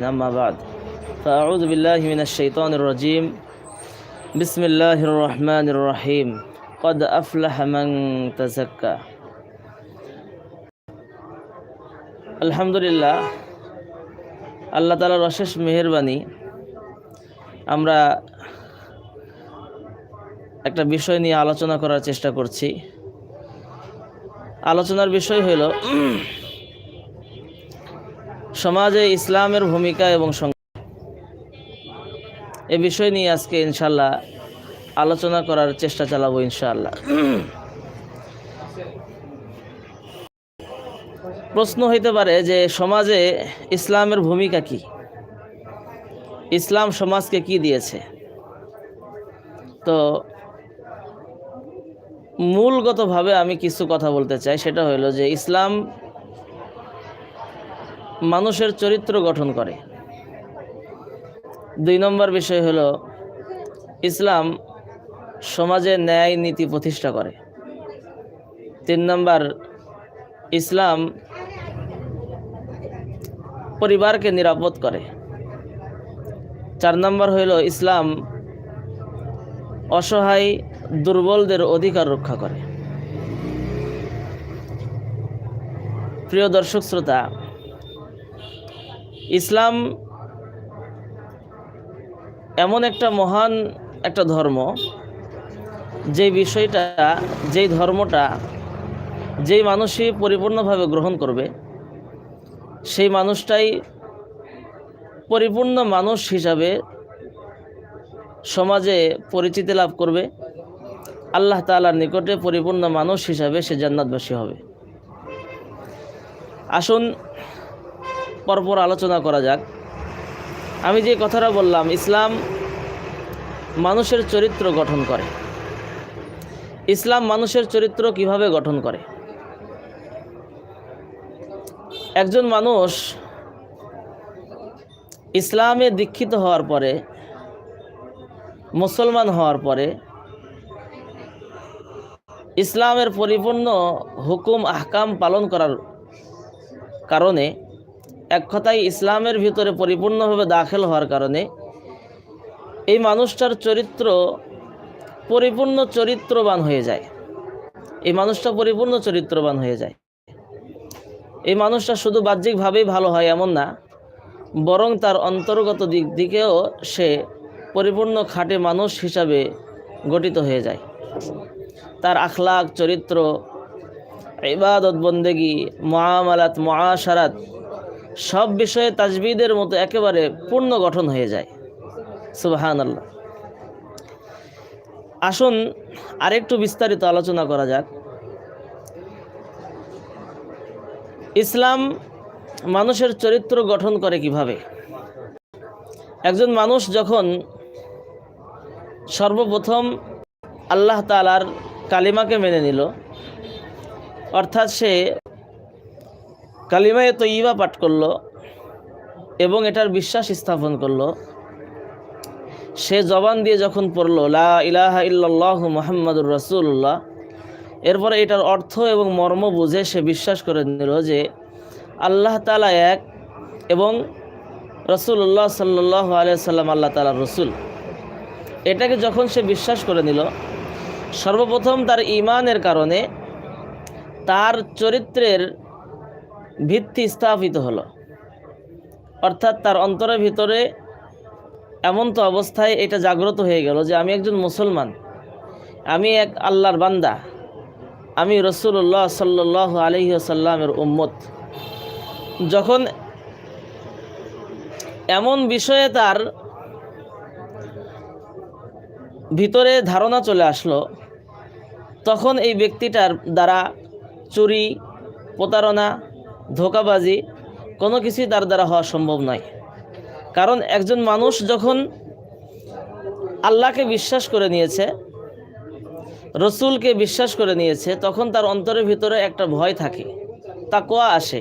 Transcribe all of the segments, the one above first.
أما بعد فأعوذ بالله من الشيطان الرجيم بسم الله الرحمن الرحيم قد أفلح من تزكى আলহামদুলিল্লাহ আল্লাহ তালার অশেষ মেহরবানি আমরা একটা বিষয় নিয়ে আলোচনা করার চেষ্টা করছি আলোচনার বিষয় হলো সমাজে ইসলামের ভূমিকা এবং এ বিষয় নিয়ে আজকে ইনশাল্লাহ আলোচনা করার চেষ্টা চালাবো ইনশাআল্লাহ। প্রশ্ন হইতে পারে যে সমাজে ইসলামের ভূমিকা কি? ইসলাম সমাজকে কি দিয়েছে? তো মূলগতভাবে আমি কিছু কথা বলতে চাই, সেটা হলো যে ইসলাম মানুষের চরিত্র গঠন করে। দুই নম্বর বিষয় হলো, ইসলাম সমাজে ন্যায় নীতি প্রতিষ্ঠা করে। তিন নম্বর, ইসলাম পরিবারকে নিরাপদ করে। চার নম্বর হইল ইসলাম অসহায় দুর্বলদের অধিকার রক্ষা করে। প্রিয় দর্শক, শ্রোতা ইসলাম এমন একটা মহান একটা ধর্ম, যে বিষয়টা যেই ধর্মটা যেই মানুষই পরিপূর্ণভাবে গ্রহণ করবে, সেই মানুষটাই পরিপূর্ণ মানুষ হিসাবে সমাজে পরিচিতি লাভ করবে। আল্লাহ তাআলার নিকটে পরিপূর্ণ মানুষ হিসাবে সে জান্নাতবাসী হবে। আসুন পরপর আলোচনা করা যাক। আমি যে কথাটা বললাম, ইসলাম মানুষের চরিত্র গঠন করে। ইসলাম মানুষের চরিত্র কীভাবে গঠন করে? একজন মানুষ ইসলামে দীক্ষিত হওয়ার পরে, মুসলমান হওয়ার পরে, ইসলামের পরিপূর্ণ হুকুম, আহকাম পালন করার কারণে এক কথায় ইসলামের ভিতরে পরিপূর্ণভাবে দাখিল হওয়ার কারণে এই মানুষটার চরিত্র পরিপূর্ণ চরিত্রবান হয়ে যায়। এই মানুষটা পরিপূর্ণ চরিত্রবান হয়ে যায়। এই মানুষটা শুধু বাহ্যিকভাবেই ভালো হয় এমন না, বরং তার অন্তর্গত দিক দিকেও সে পরিপূর্ণ খাটে মানুষ হিসাবে গঠিত হয়ে যায়। তার আখলাক চরিত্র, ইবাদত, বন্দেগি, মহামালাত মহাসারাত সব বিষয়ে তাজবিদের মতো একেবারে পূর্ণ গঠন হয়ে যায়। সুবাহান আল্লাহ আসুন আরেকটু বিস্তারিত আলোচনা করা যাক। ইসলাম মানুষের চরিত্র গঠন করে কীভাবে? একজন মানুষ যখন সর্বপ্রথম আল্লাহ তালার কালিমাকে মেনে নিল, অর্থাৎ সে কালিমায় তৈবা পাঠ করল এবং এটার বিশ্বাস স্থাপন করল। সে জবান দিয়ে যখন পড়ল, লা ইলাহা ইল্লাল্লাহ মোহাম্মদুর রসুল্লাহ এরপরে এটার অর্থ এবং মর্ম বুঝে সে বিশ্বাস করে নিল যে আল্লাহ তালা এক এবং রসুল্লাহ সাল্লাহ আলিয়াল্লাম আল্লাহ তালা রসুল। এটাকে যখন সে বিশ্বাস করে নিল, সর্বপ্রথম তার ইমানের কারণে তার চরিত্রের ভিত্তি স্থাপিত হলো। অর্থাৎ তার অন্তরের ভিতরে এমন তো অবস্থায় এটা জাগ্রত হয়ে গেল যে আমি একজন মুসলমান, আমি এক আল্লাহর বান্দা, আমি রসুল্লাহ সাল্লাহ আলহিসাল্লামের উম্মত। যখন এমন বিষয়ে তার ভিতরে ধারণা চলে আসলো, তখন এই ব্যক্তিটার দ্বারা চুরি, প্রতারণা ধোকাবাজি, কোনো কিছুই তার দ্বারা হওয়া সম্ভব নয়। কারণ একজন মানুষ যখন আল্লাহকে বিশ্বাস করে নিয়েছে, রসুলকে বিশ্বাস করে নিয়েছে, তখন তার অন্তরের ভিতরে একটা ভয় থাকে তাকোয়া আসে।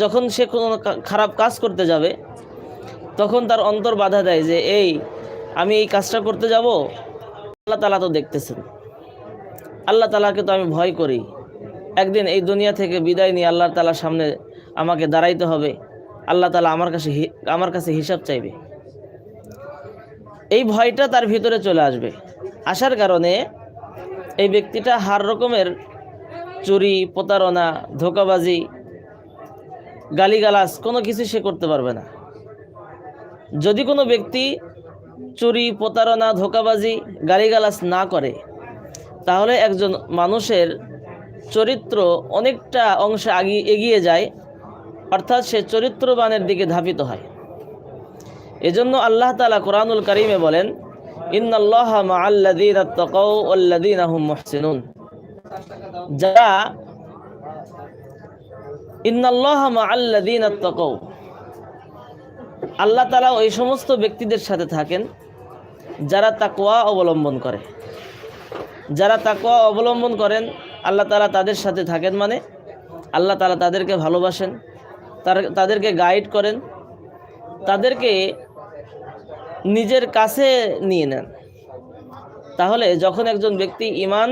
যখন সে কোনো খারাপ কাজ করতে যাবে, তখন তার অন্তর বাধা দেয় যে, এই, আমি এই কাজটা করতে যাব? আল্লাহ তালা তো দেখতেছেন। আল্লাহ তালাকে তো আমি ভয় করি। একদিন এই দুনিয়া থেকে বিদায় নিয়ে আল্লাহ তালার সামনে আমাকে দাঁড়াইতে হবে। আল্লাহ তালা আমার কাছে আমার কাছে হিসাব চাইবে। এই ভয়টা তার ভিতরে চলে আসবে। আসার কারণে এই ব্যক্তিটা হার রকমের চুরি, প্রতারণা, ধোকাবাজি, গালিগালাজ কোনো কিছু সে করতে পারবে না। যদি কোনো ব্যক্তি চুরি, প্রতারণা, ধোকাবাজি, গালিগালাজ না করে, তাহলে একজন মানুষের চরিত্র অনেকটা অংশে এগিয়ে যায়, অর্থাৎ সে চরিত্রবানের দিকে ধাবিত হয়। এজন্য আল্লাহ তালা কোরআনুল করিমে বলেন, ইন্নাল্লাহ মাআল্লাযীনা তাকাউ ওয়াল্লাযীনা হুম মুহসিনুন। যারা আল্লাহ তালা ওই সমস্ত ব্যক্তিদের সাথে থাকেন, যারা তাকওয়া অবলম্বন করে। যারা তাকওয়া অবলম্বন করেন আল্লাহ তালা তাদের সাথে থাকেন মানে আল্লাহ তালা তাদেরকে ভালোবাসেন, তার, তাদেরকে গাইড করেন, তাদেরকে নিজের কাছে নিয়ে নেন। তাহলে যখন একজন ব্যক্তি ইমান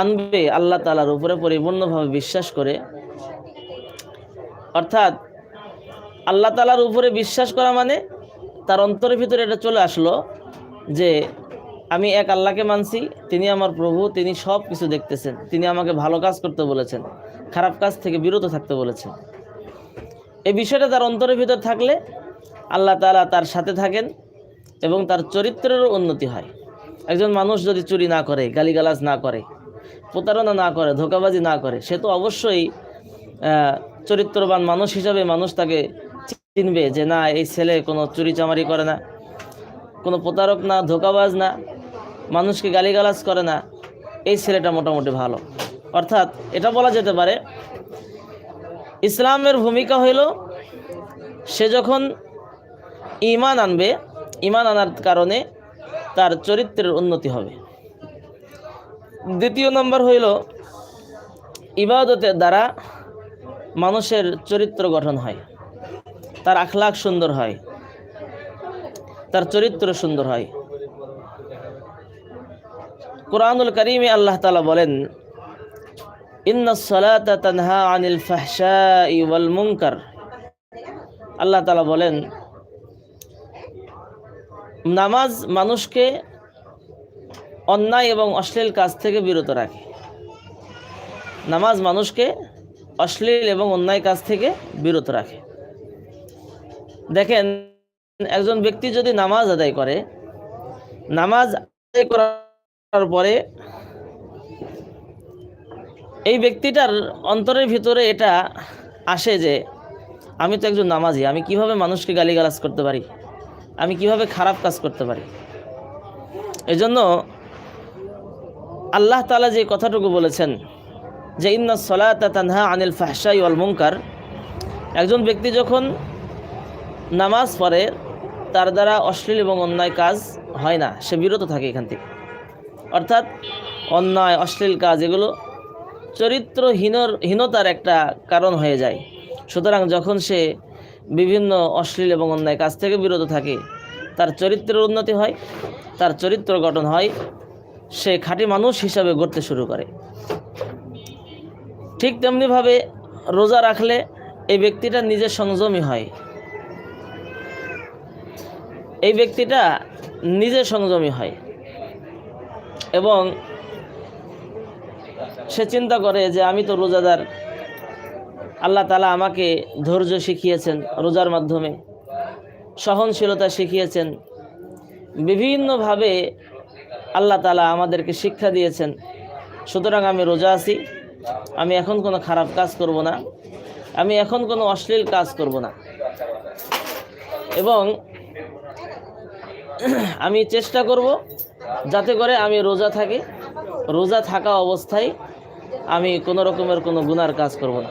আনবে, আল্লাহ তালার উপরে পরিপূর্ণভাবে বিশ্বাস করে, অর্থাৎ আল্লাহ তালার উপরে বিশ্বাস করা মানে তার অন্তরের ভিতরে এটা চলে আসলো যে আমি এক আল্লাহকে মানছি, তিনি আমার প্রভু, তিনি সব কিছু দেখতেছেন, তিনি আমাকে ভালো কাজ করতে বলেছেন, খারাপ কাজ থেকে বিরত থাকতে বলেছেন। এই বিষয়টা তার অন্তরের ভিতর থাকলে আল্লাহ তালা তার সাথে থাকেন এবং তার চরিত্রেরও উন্নতি হয়। একজন মানুষ যদি চুরি না করে, গালিগালাজ না করে, প্রতারণা না করে, ধোকাবাজি না করে, সে তো অবশ্যই চরিত্রবান মানুষ হিসাবে মানুষ তাকে চিনবে যে না, এই ছেলে কোনো চুরি চামারি করে না, কোনো প্রতারক না, ধোকাবাজ না। মানুষকে গালিগালাজ করে না। এই ছেলেটা মোটামুটি ভালো। অর্থাৎ এটা বলা যেতে পারে, ইসলামের ভূমিকা হইল, সে যখন ইমান আনবে ইমান আনার কারণে তার চরিত্রের উন্নতি হবে। দ্বিতীয় নম্বর হইল, ইবাদতের দ্বারা মানুষের চরিত্র গঠন হয়। তার আখলাখ সুন্দর হয়। তার চরিত্র সুন্দর হয়। কোরআনুল করিমে আল্লাহ তালা বলেন আল্লাহ বলেন, নামাজ মানুষকে অন্যায় এবং অশ্লীল কাজ থেকে বিরত রাখে। নামাজ মানুষকে অশ্লীল এবং অন্যায় কাজ থেকে বিরত রাখে। দেখেন, একজন ব্যক্তি যদি নামাজ আদায় করে, নামাজ আদায় করার পরে এই ব্যক্তিটার অন্তরের ভিতরে এটা আসে যে আমি তো একজন নামাজি, আমি কীভাবে মানুষকে গালিগালাজ করতে পারি? আমি কীভাবে খারাপ কাজ করতে পারি? এজন্য আল্লাহ তালা যে কথাটুকু বলেছেন যে, ইন্না সলাত তানহা আনিল ওয়াল মুনকার একজন ব্যক্তি যখন নামাজ পড়ে, তার দ্বারা অশ্লীল এবং অন্যায় কাজ হয় না, সে বিরত থাকে এখান থেকে। অর্থাৎ অন্যায়, অশ্লীল কাজ, এগুলো চরিত্রহীনর, হীনতার একটা কারণ হয়ে যায়। সুতরাং যখন সে বিভিন্ন অশ্লীল এবং অন্যায় কাজ থেকে বিরত থাকে, তার চরিত্রের উন্নতি হয়, তার চরিত্র গঠন হয়, সে খাঁটি মানুষ হিসাবে গড়তে শুরু করে। ঠিক তেমনিভাবে রোজা রাখলে এই ব্যক্তিটা নিজে সংযমী হয়। এই ব্যক্তিটা নিজে সংযমী হয়। এবং সে চিন্তা করে যে আমি তো রোজাদার। আল্লাহ তালা আমাকে ধৈর্য শিখিয়েছেন রোজার মাধ্যমে, সহনশীলতা শিখিয়েছেন। বিভিন্নভাবে আল্লাহ তালা আমাদেরকে শিক্ষা দিয়েছেন, সুতরাং আমি রোজা আছি, আমি এখন কোনো খারাপ কাজ করব না, আমি এখন কোনো অশ্লীল কাজ করব না। এবং আমি চেষ্টা করব যাতে করে আমি রোজা থাকি, রোজা থাকা অবস্থায় আমি কোনো রকমের কোনো গুনার কাজ করব না।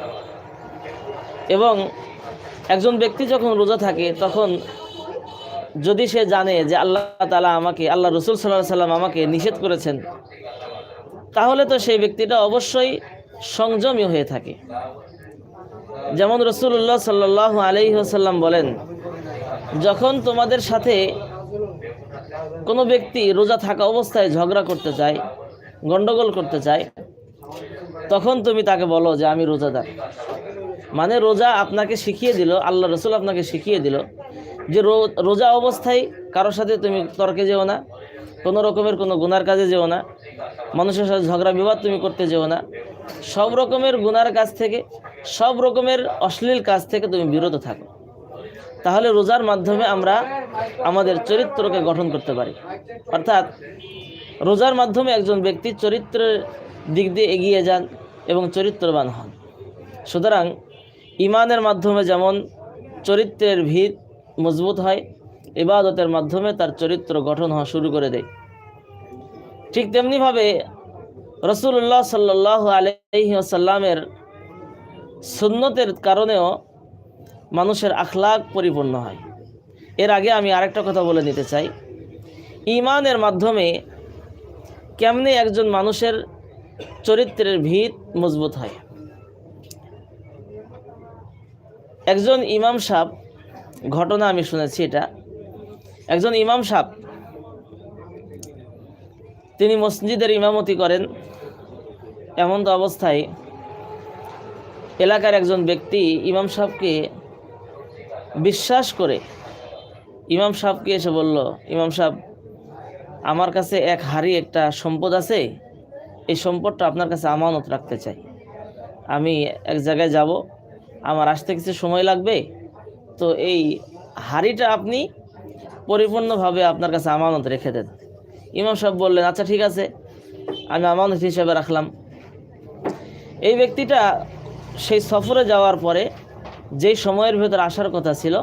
এবং একজন ব্যক্তি যখন রোজা থাকে, তখন যদি সে জানে যে আল্লাহ তালা আমাকে, আল্লাহ রসুল সাল্লাহ সাল্লাম আমাকে নিষেধ করেছেন, তাহলে তো সেই ব্যক্তিটা অবশ্যই সংযমী হয়ে থাকে। যেমন রসুল্লাহ সাল্লাহ আলি সাল্লাম বলেন, যখন তোমাদের সাথে কোনো ব্যক্তি রোজা থাকা অবস্থায় ঝগড়া করতে চায়, গন্ডগোল করতে চায়, তখন তুমি তাকে বলো যে আমি রোজাদার। মানে রোজা আপনাকে শিখিয়ে দিল, আল্লাহ রসুল আপনাকে শিখিয়ে দিল যে রোজা অবস্থায় কারোর সাথে তুমি তর্কে যেও না, কোনো রকমের কোনো গুনার কাজে যেও না, মানুষের সাথে ঝগড়া বিবাদ তুমি করতে যেও না, সব রকমের গুনার কাজ থেকে, সব রকমের অশ্লীল কাজ থেকে তুমি বিরত থাকো। তাহলে রোজার মাধ্যমে আমরা আমাদের চরিত্রকে গঠন করতে পারি। অর্থাৎ রোজার মাধ্যমে একজন ব্যক্তি চরিত্রের দিক দিয়ে এগিয়ে যান এবং চরিত্রবান হন। সুতরাং ইমানের মাধ্যমে যেমন চরিত্রের ভিত মজবুত হয়, ইবাদতের মাধ্যমে তার চরিত্র গঠন হওয়া শুরু করে দেয়। ঠিক তেমনিভাবে রসুল্লাহ সাল্লাহ আলহি আসাল্লামের সুন্নতের কারণেও মানুষের আখলাক পরিপূর্ণ হয়। এর আগে আমি আরেকটা কথা বলে নিতে চাই। ইমানের মাধ্যমে কেমনে একজন মানুষের চরিত্রের ভিত মজবুত হয়? একজন ইমাম সাহ ঘটনা আমি শুনেছি এটা। একজন ইমাম সাহ তিনি মসজিদের ইমামতি করেন। এমন তো অবস্থায় এলাকার একজন ব্যক্তি ইমাম সাহেবকে বিশ্বাস করে। ইমাম সাহেবকে এসে বলল, ইমাম সাহেব, আমার কাছে এক হাড়ি একটা সম্পদ আছে, এই সম্পদটা আপনার কাছে আমানত রাখতে চাই। আমি এক জায়গায় যাব, আমার আসতে কিছু সময় লাগবে, তো এই হাড়িটা আপনি পরিপূর্ণভাবে আপনার কাছে আমানত রেখে দেন। ইমাম সাহেব বললেন আচ্ছা ঠিক আছে, আমি আমানত হিসেবে রাখলাম। এই ব্যক্তিটা সেই সফরে যাওয়ার পরে যেই সময়ের ভেতর আসার কথা ছিল,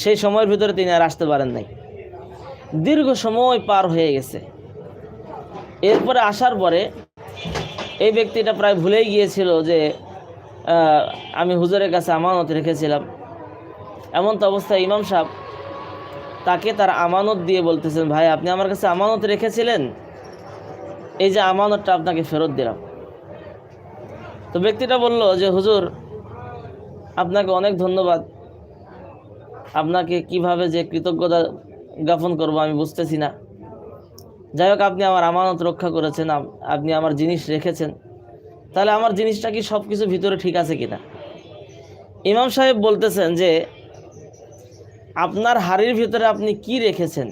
সেই সময়ের ভিতরে তিনি আর আসতে পারেন নাই। দীর্ঘ সময় পার হয়ে গেছে। এরপরে আসার পরে এই ব্যক্তিটা প্রায় ভুলেই গিয়েছিল যে আমি হুজুরের কাছে আমানত রেখেছিলাম। এমন তো অবস্থায় ইমাম সাহেব তাকে তার আমানত দিয়ে বলতেছেন, ভাই, আপনি আমার কাছে আমানত রেখেছিলেন। এই যে আমানতটা আপনাকে ফেরত দিলাম। তো ব্যক্তিটা বলল যে, হুজুর আপনাকে অনেক ধন্যবাদ। আপনাকে কীভাবে যে কৃতজ্ঞতা জ্ঞাপন করব আমি বুঝতেছি না। যাই হোক, আপনি আমার আমানত রক্ষা করেছেন আপনি আমার জিনিস রেখেছেন। তাহলে আমার জিনিসটা কি সব কিছু ভিতরে ঠিক আছে কিনা? ইমাম সাহেব বলতেছেন যে, আপনার হাড়ির ভিতরে আপনি কি রেখেছেন?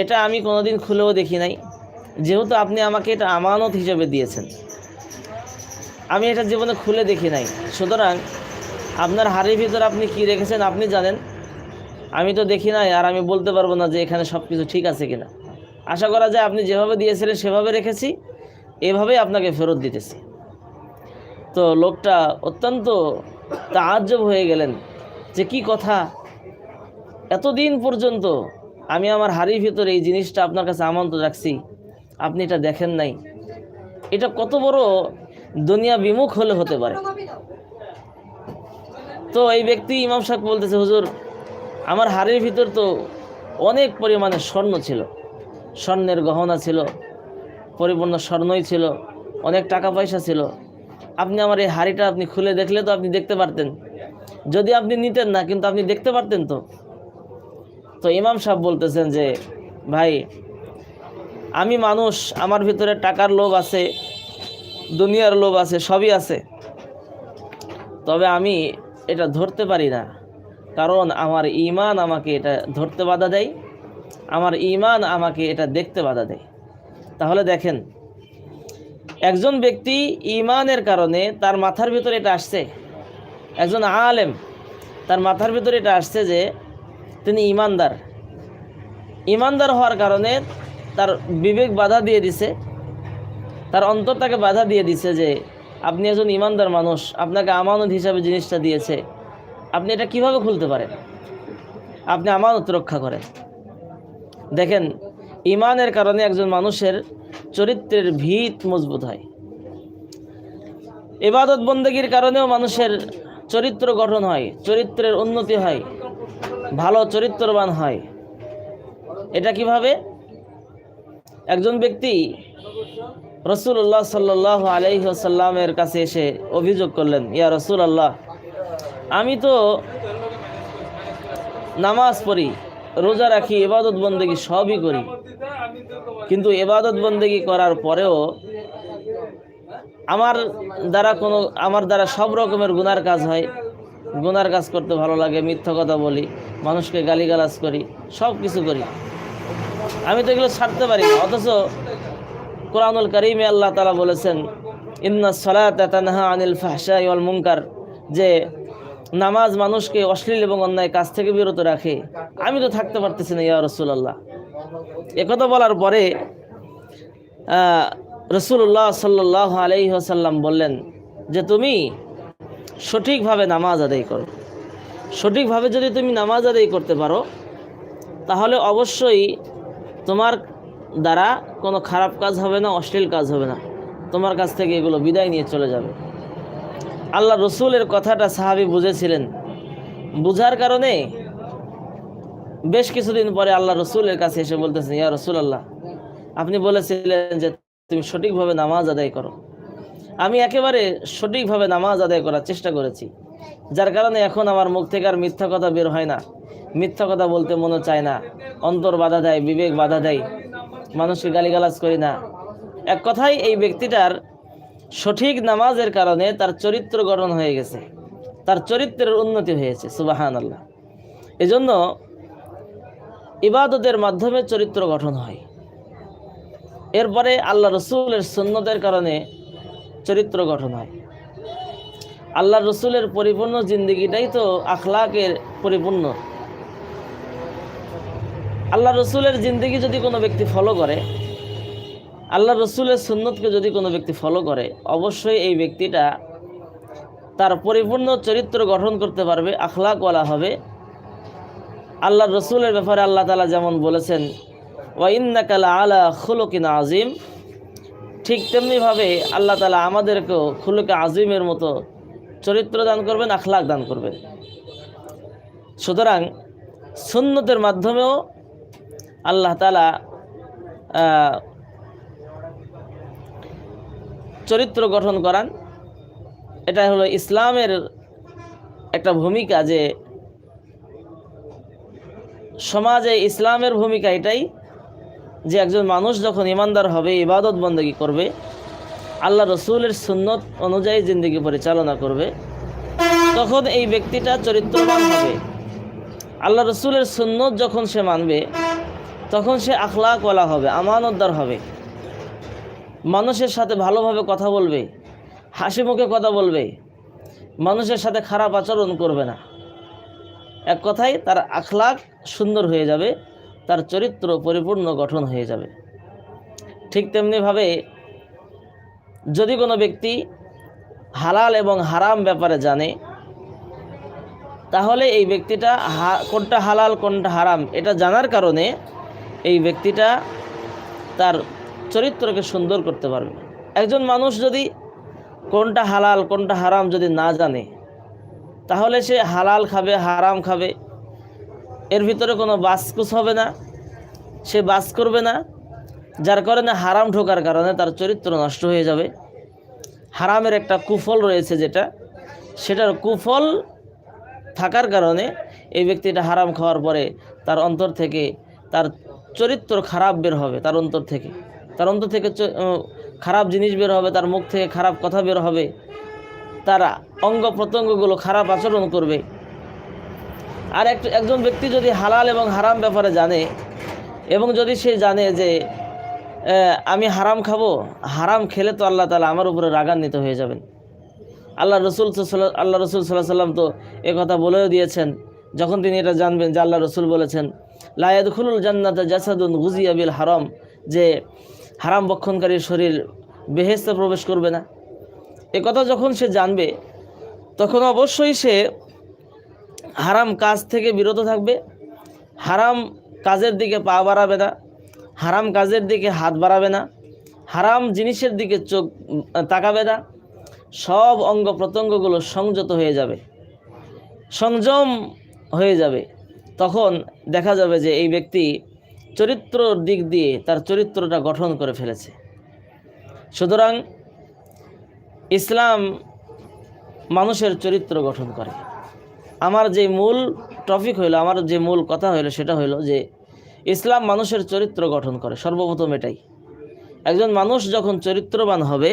এটা আমি কোনোদিন খুলেও দেখি নাই। যেহেতু আপনি আমাকে এটা আমানত হিসেবে দিয়েছেন। আমি এটা জীবনে খুলে দেখি নাই। সুতরাং আপনার হাড়ির ভিতরে আপনি কি রেখেছেন আপনি জানেন। আমি তো দেখি নাই আর আমি বলতে পারব না যে এখানে সব কিছু ঠিক আছে কিনা। আশা করা যায় আপনি যেভাবে দিয়েছিলেন সেভাবে রেখেছি, এভাবেই আপনাকে ফেরত দিতেছি। তো লোকটা অত্যন্ত তাজ্জব হয়ে গেলেন যে কি কথা। এতদিন পর্যন্ত আমি আমার হাড়ির ভিতরে এই জিনিসটা আপনার কাছে আমন্ত রাখছি, আপনি এটা দেখেন নাই। এটা কত বড় দুনিয়া বিমুখ হলে হতে পারে। তো এই ব্যক্তি ইমাম সাহেব বলতেছে, হুজুর, আমার হাড়ির ভিতর তো অনেক পরিমাণে স্বর্ণ ছিল। স্বর্ণের গহনা ছিল, পরিপূর্ণ স্বর্ণই ছিল, অনেক টাকা পয়সা ছিল। আপনি আমার এই হাড়িটা আপনি খুলে দেখলে তো আপনি দেখতে পারতেন। যদি আপনি নিতেন না, কিন্তু আপনি দেখতে পারতেন তো। তো ইমাম সাহেব বলতেছেন যে, ভাই, আমি মানুষ, আমার ভিতরে টাকার লোভ আছে দুনিয়ার লোভ আছে, সবই আছে। তবে আমি এটা ধরতে পারি না। কারণ আমার ইমান আমাকে এটা ধরতে বাধা দেয়। আমার ইমান আমাকে এটা দেখতে বাধা দেয়। তাহলে দেখেন, একজন ব্যক্তি ইমানের কারণে তার মাথার ভিতরে এটা আসছে। একজন আলেম, তার মাথার ভিতরে এটা আসছে যে তিনি ইমানদার ইমানদার হওয়ার কারণে তার বিবেক বাধা দিয়ে দিছে। তার অন্তর তাকে বাধা দিয়ে দিছে যে, আপনি একজন ইমানদার মানুষ, আপনাকে আমানত হিসাবে জিনিসটা দিয়েছে। আপনি এটা কীভাবে খুলতে পারেন? আপনি আমানত রক্ষা করেন। দেখেন, ইমানের কারণে একজন মানুষের চরিত্রের ভিত মজবুত হয়। এবাদত বন্দেগীর কারণেও মানুষের চরিত্র গঠন হয়, চরিত্রের উন্নতি হয়, ভালো চরিত্রবান হয়। এটা কীভাবে? একজন ব্যক্তি রসুল্লাহ সাল্লাহ আলহিহাসাল্লামের কাছে এসে অভিযোগ করলেন, ইয়া রসুল আল্লাহ আমি তো নামাজ পড়ি, রোজা রাখি এবাদত বন্দেগী সবই করি। কিন্তু এবাদত বন্দেগী করার পরেও আমার দ্বারা কোনো, আমার দ্বারা সব রকমের গুনার কাজ হয়। গুনার কাজ করতে ভালো লাগে, মিথ্যা কথা বলি, মানুষকে গালিগালাজ করি সব কিছু করি। আমি তো এগুলো ছাড়তে পারি অথচ কোরআনুল করিমে আল্লাহ তালা বলেছেন, ইন্না সলাত তানহা আনিল ফাহশা ওয়াল মুনকার যে নামাজ মানুষকে অশ্লীল এবং অন্যায় কাজ থেকে বিরত রাখে। আমি তো থাকতে পারতেছি না, ইয়া রসুল্লাহ একথা বলার পরে রসুল্লাহ সাল্লাহ আলহিহাসাল্লাম বললেন যে, তুমি সঠিকভাবে নামাজ আদায় করো। সঠিকভাবে যদি তুমি নামাজ আদায় করতে পারো, তাহলে অবশ্যই তোমার দ্বারা কোনো খারাপ কাজ হবে না, অশ্লীল কাজ হবে না। তোমার কাছ থেকে এগুলো বিদায় নিয়ে চলে যাবে। আল্লাহ রসুলের কথাটা সাহাবি বুঝেছিলেন। বুঝার কারণে বেশ কিছুদিন পরে আল্লাহ রসুলের কাছে এসে বলতেছেন, ইয়া রসুল আল্লাহ আপনি বলেছিলেন যে তুমি সঠিকভাবে নামাজ আদায় করো। আমি একেবারে সঠিকভাবে নামাজ আদায় করার চেষ্টা করেছি। যার কারণে এখন আমার মুখ থেকে আর মিথ্যা কথা বের হয় না। মিথ্যা কথা বলতে মনে চায় না। অন্তর বাধা দেয়, বিবেক বাধা দেয়। মানুষকে গালিগালাজ করি না। এক কথাই এই ব্যক্তিটার সঠিক নামাজের কারণে তার চরিত্র গঠন হয়ে গেছে। তার চরিত্রের উন্নতি হয়েছে সুবাহান আল্লাহ এজন্য ইবাদতের মাধ্যমে চরিত্র গঠন হয়। এরপরে আল্লাহ রসুলের সুন্নতের কারণে চরিত্র গঠন হয়। আল্লাহ রসুলের পরিপূর্ণ জিন্দিগিটাই তো আখলাকের পরিপূর্ণ। আল্লাহ রসুলের জিন্দিগি যদি কোনো ব্যক্তি ফলো করে, আল্লাহ রসুলের সুন্নতকে যদি কোনো ব্যক্তি ফলো করে, অবশ্যই এই ব্যক্তিটা তার পরিপূর্ণ চরিত্র গঠন করতে পারবে আখলাকওয়ালা হবে। আল্লাহ রসুলের ব্যাপারে আল্লাহ তালা যেমন বলেছেন ওয়াইন্নাকালা আলা খুলকিন আজিম ঠিক তেমনিভাবে আল্লাহ তালা আমাদেরকেও খুলুকে আজিমের মতো চরিত্র দান করবেন, আখলাক দান করবেন। সুতরাং সুন্নতের মাধ্যমেও আল্লাহ তালা চরিত্র গঠন করান। এটা হলো ইসলামের একটা ভূমিকা যে সমাজে ইসলামের ভূমিকা এটাই যে একজন মানুষ যখন ইমানদার হবে, ইবাদত বন্দী করবে, আল্লাহ রসুলের সুন্নত অনুযায়ী জিন্দগি পরিচালনা করবে, তখন এই ব্যক্তিটা চরিত্রবান হবে। আল্লাহ রসুলের সুন্নত যখন সে মানবে তখন সে আখলাকওয়ালা হবে, আমানতদার হবে। মানুষের সাথে ভালোভাবে কথা বলবে, হাসি মুখে কথা বলবে, মানুষের সাথে খারাপ আচরণ করবে না। এক কথায় তার আখলাক সুন্দর হয়ে যাবে, তার চরিত্র পরিপূর্ণ গঠন হয়ে যাবে। ঠিক তেমনিভাবে যদি কোনো ব্যক্তি হালাল এবং হারাম ব্যাপারে জানে, তাহলে এই ব্যক্তিটা কোনটা হালাল, কোনটা হারাম, এটা জানার কারণে এই ব্যক্তিটা তার চরিত্রকে সুন্দর করতে পারবে। একজন মানুষ যদি কোনটা হালাল, কোনটা হারাম যদি না জানে, তাহলে সে হালাল খাবে, হারাম খাবে। এর ভিতরে কোনো বাসকুস হবে না, সে বাস করবে না, যার কারণে হারাম ঢোকার কারণে তার চরিত্র নষ্ট হয়ে যাবে। হারামের একটা কুফল রয়েছে যেটা, সেটার কুফল থাকার কারণে এই ব্যক্তিটা হারাম খাওয়ার পরে তার অন্তর থেকে তার চরিত্র খারাপ বের হবে তার অন্তর থেকে। তার অন্তর থেকে খারাপ জিনিস বের হবে, তার মুখ থেকে খারাপ কথা বের হবে। তারা অঙ্গ প্রত্যঙ্গগুলো খারাপ আচরণ করবে। আর একটা একজন ব্যক্তি যদি হালাল এবং হারাম ব্যাপারে জানে, এবং যদি সে জানে যে আমি হারাম খাব, হারাম খেলে তো আল্লাহ তালা আমার উপরে রাগান্বিত হয়ে যাবেন। আল্লাহ রসুল আল্লাহ রসুল সাল্লাহ সাল্লাম তো কথা বলেও দিয়েছেন। যখন তিনি এটা জানবেন যে আল্লাহ রসুল বলেছেন লায়াদ খুলুল জান্নাত জাসাদুন গুজিয়া বিল হারাম, যে হারাম বক্ষণকারীর শরীর বেহেস্তে প্রবেশ করবে না। এ কথা যখন সে জানবে, তখন অবশ্যই সে হারাম কাজ থেকে বিরত থাকবে, হারাম কাজের দিকে পা বাড়াবে না, হারাম কাজের দিকে হাত বাড়াবে না, হারাম জিনিসের দিকে চোখ তাকাবে না, সব অঙ্গ প্রত্যঙ্গগুলো সংযত হয়ে যাবে, সংযম হয়ে যাবে। তখন দেখা যাবে যে এই ব্যক্তি চরিত্রর দিক দিয়ে তার চরিত্রটা গঠন করে ফেলেছে। সুতরাং ইসলাম মানুষের চরিত্র গঠন করে। আমার যে মূল টপিক হইল, আমার যে মূল কথা হইল সেটা হইল যে ইসলাম মানুষের চরিত্র গঠন করে, সর্বপ্রথম এটাই। একজন মানুষ যখন চরিত্রবান হবে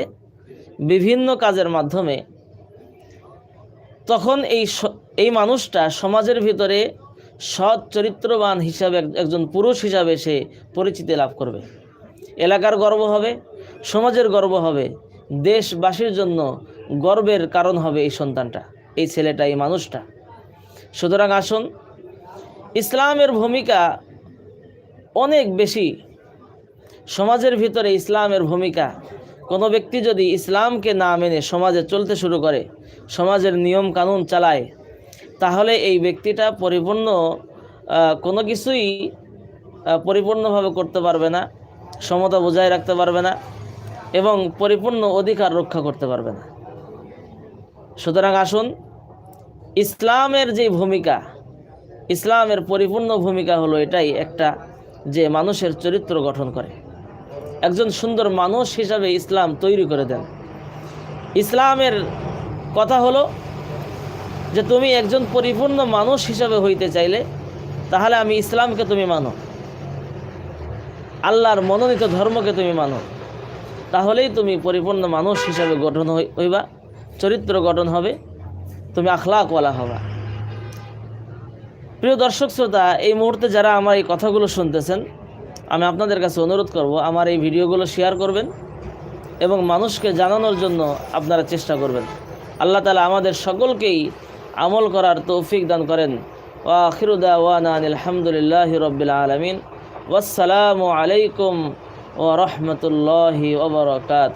বিভিন্ন কাজের মাধ্যমে, তখন এই এই মানুষটা সমাজের ভিতরে সৎ চরিত্রবান হিসাবে একজন পুরুষ হিসাবে সে পরিচিতি লাভ করবে। এলাকার গর্ব হবে, সমাজের গর্ব হবে, দেশবাসীর জন্য গর্বের কারণ হবে এই সন্তানটা, এই ছেলেটা, এই মানুষটা। সুতরাং আসুন, ইসলামের ভূমিকা অনেক বেশি। সমাজের ভিতরে ইসলামের ভূমিকা, কোনো ব্যক্তি যদি ইসলামকে না মেনে সমাজে চলতে শুরু করে, সমাজের নিয়ম কানুন চালায় তাহলে এই ব্যক্তিটা পরিপূর্ণ কোনো কিছুই পরিপূর্ণভাবে করতে পারবে না, সমতা বজায় রাখতে পারবে না এবং পরিপূর্ণ অধিকার রক্ষা করতে পারবে না। সুতরাং আসুন, ইসলামের যে ভূমিকা, ইসলামের পরিপূর্ণ ভূমিকা হলো এটাই একটা যে মানুষের চরিত্র গঠন করে। একজন সুন্দর মানুষ হিসাবে ইসলাম তৈরি করে দেন। ইসলামের কথা হলো যে তুমি একজন পরিপূর্ণ মানুষ হিসাবে হইতে চাইলে, তাহলে আমি ইসলামকে তুমি মানো। আল্লাহর মনোনীত ধর্মকে তুমি মানো। তাহলেই তুমি পরিপূর্ণ মানুষ হিসাবে গঠন হই- হইবা, চরিত্র গঠন হবে, তুমি আখলাকওয়ালা হবা। প্রিয় দর্শক শ্রোতা, এই মুহূর্তে যারা আমার এই কথাগুলো শুনতেছেন, আমি আপনাদের কাছে অনুরোধ করব, আমার এই ভিডিওগুলো শেয়ার করবেন এবং মানুষকে জানানোর জন্য আপনারা চেষ্টা করবেন। আল্লাহ তালা আমাদের সকলকেই আমল করার তৌফিক দান করেন। ওয়াখিরুদা ওয়ানা আলহামদুলিল্লাহ রবিল আলমিন। ওয়াসালামু আলাইকুম ও রহমতুল্লাহি ওবরকাত